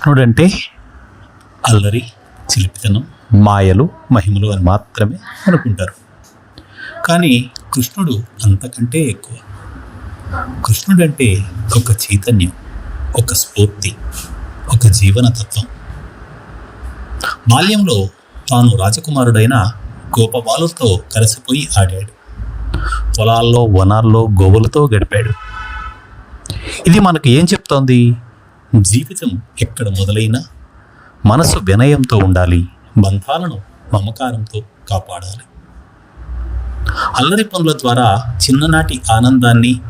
కృష్ణుడంటే అల్లరి చిలిపితనం మాయలు మహిమలు అని మాత్రమే అనుకుంటారు. కానీ కృష్ణుడు అంతకంటే ఎక్కువ. కృష్ణుడంటే ఒక చైతన్యం ఒక స్ఫూర్తి ఒక జీవన తత్వం బాల్యంలో తాను రాజకుమారుడైన గోపబాలుతో కలిసిపోయి ఆడాడు. పొలాల్లో వనాల్లో గోవులతో గడిపాడు. ఇది మనకు ఏం చెప్తోంది? జీవితం ఎక్కడ మొదలైనా మనసు వినయంతో ఉండాలి బంధాలను మమకారంతో కాపాడాలి. అల్లరి పనుల ద్వారా చిన్ననాటి ఆనందాన్ని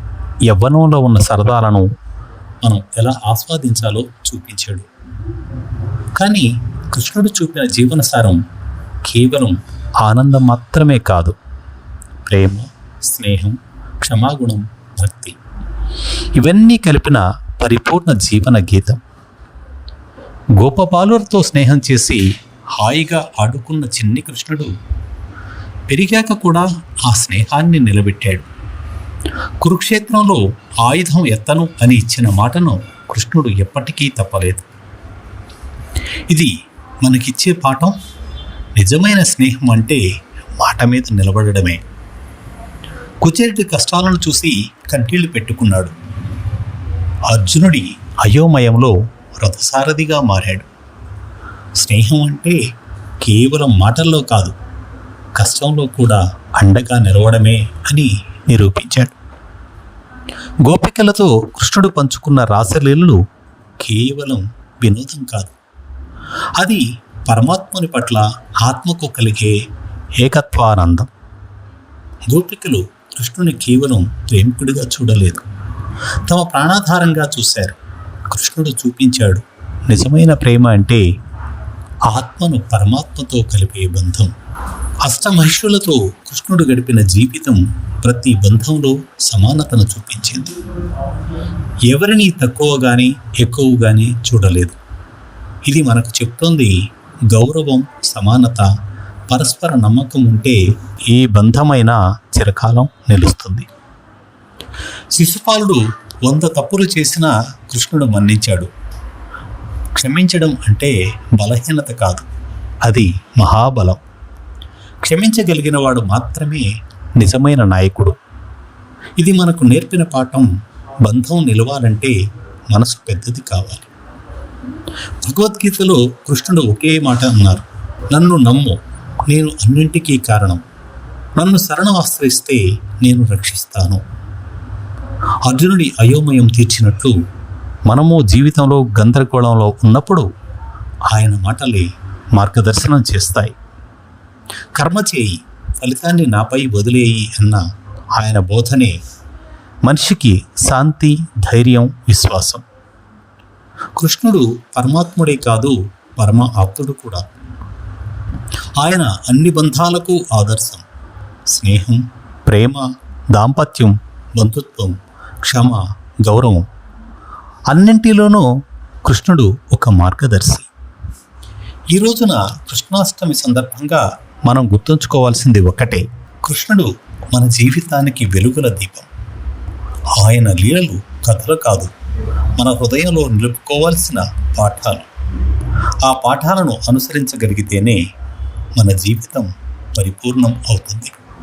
యవ్వనంలో ఉన్న సరదాలను మనం ఎలా ఆస్వాదించాలో చూపించాడు. కానీ కృష్ణుడు చూపిన జీవనసారం కేవలం ఆనందం మాత్రమే కాదు. ప్రేమ స్నేహం క్షమాగుణం భక్తి ఇవన్నీ కలిపిన పరిపూర్ణ జీవన గీతం. గోపబాలులతో స్నేహం చేసి హాయిగా ఆడుకున్న చిన్ని కృష్ణుడు పెరిగాక కూడా ఆ స్నేహాన్ని నిలబెట్టాడు. కురుక్షేత్రంలో ఆయుధం ఎత్తను అని ఇచ్చిన మాటను కృష్ణుడు ఎప్పటికీ తప్పలేదు. ఇది మనకిచ్చే పాఠం. నిజమైన స్నేహం అంటే మాట మీద నిలబడడమే. కుచేటి కష్టాలను చూసి కంటిళ్ళు పెట్టుకున్నాడు. అర్జునుడి అయోమయంలో రథసారథిగా మారాడు. స్నేహం అంటే కేవలం మాటల్లో కాదు కష్టంలో కూడా అండగా నిలవడమే అని నిరూపించాడు. గోపికలతో కృష్ణుడు పంచుకున్న రాసలీలలు కేవలం వినోదం కాదు. అది పరమాత్ముని పట్ల ఆత్మకు కలిగే ఏకత్వానందం. గోపికలు కృష్ణుని కేవలం ప్రేమికుడిగా చూడలేదు. తమ ప్రాణాధారంగా చూశారు. కృష్ణుడు చూపించాడు నిజమైన ప్రేమ అంటే ఆత్మను పరమాత్మతో కలిపే బంధం. అష్టమహిషులతో కృష్ణుడు గడిపిన జీవితం ప్రతి బంధంలో సమానతను చూపించింది. ఎవరిని తక్కువ కానీ ఎక్కువ కానీ చూడలేదు. ఇది మనకు చెప్తోంది గౌరవం సమానత పరస్పర నమ్మకం ఉంటే ఏ బంధమైనా చిరకాలం నిలుస్తుంది. శిశుపాలుడు వంద తప్పులు చేసినా కృష్ణుడు మన్నించాడు. క్షమించడం అంటే బలహీనత కాదు అది మహాబలం. క్షమించగలిగిన వాడు మాత్రమే నిజమైన నాయకుడు. ఇది మనకు నేర్పిన పాఠం బంధం నిలవాలంటే మనసు పెద్దది కావాలి. భగవద్గీతలో కృష్ణుడు ఒకే మాట అన్నారు నన్ను నమ్ము నేను అన్నింటికీ కారణం. నన్ను శరణం ఆశ్రయిస్తే నేను రక్షిస్తాను. అర్జునుడి అయోమయం తీర్చినట్లు మనము జీవితంలో గందరగోళంలో ఉన్నప్పుడు ఆయన మాటలే మార్గదర్శనం చేస్తాయి. కర్మ చేయి ఫలితాన్ని నాపై వదిలేయి అన్న ఆయన బోధనే మనిషికి శాంతి ధైర్యం విశ్వాసం. కృష్ణుడు పరమాత్ముడే కాదు పరమ ఆప్తుడు కూడా. ఆయన అన్ని బంధాలకు ఆదర్శం. స్నేహం ప్రేమ దాంపత్యం బంధుత్వం క్షమ గౌరవం అన్నింటిలోనూ కృష్ణుడు ఒక మార్గదర్శి. ఈ రోజున కృష్ణాష్టమి సందర్భంగా మనం గుర్తుంచుకోవాల్సింది ఒకటే కృష్ణుడు మన జీవితానికి వెలుగుల దీపం. ఆయన లీలలు కథలు కాదు మన హృదయంలో నిలుపుకోవాల్సిన పాఠాలు. ఆ పాఠాలను అనుసరించగలిగితేనే మన జీవితం పరిపూర్ణం అవుతుంది.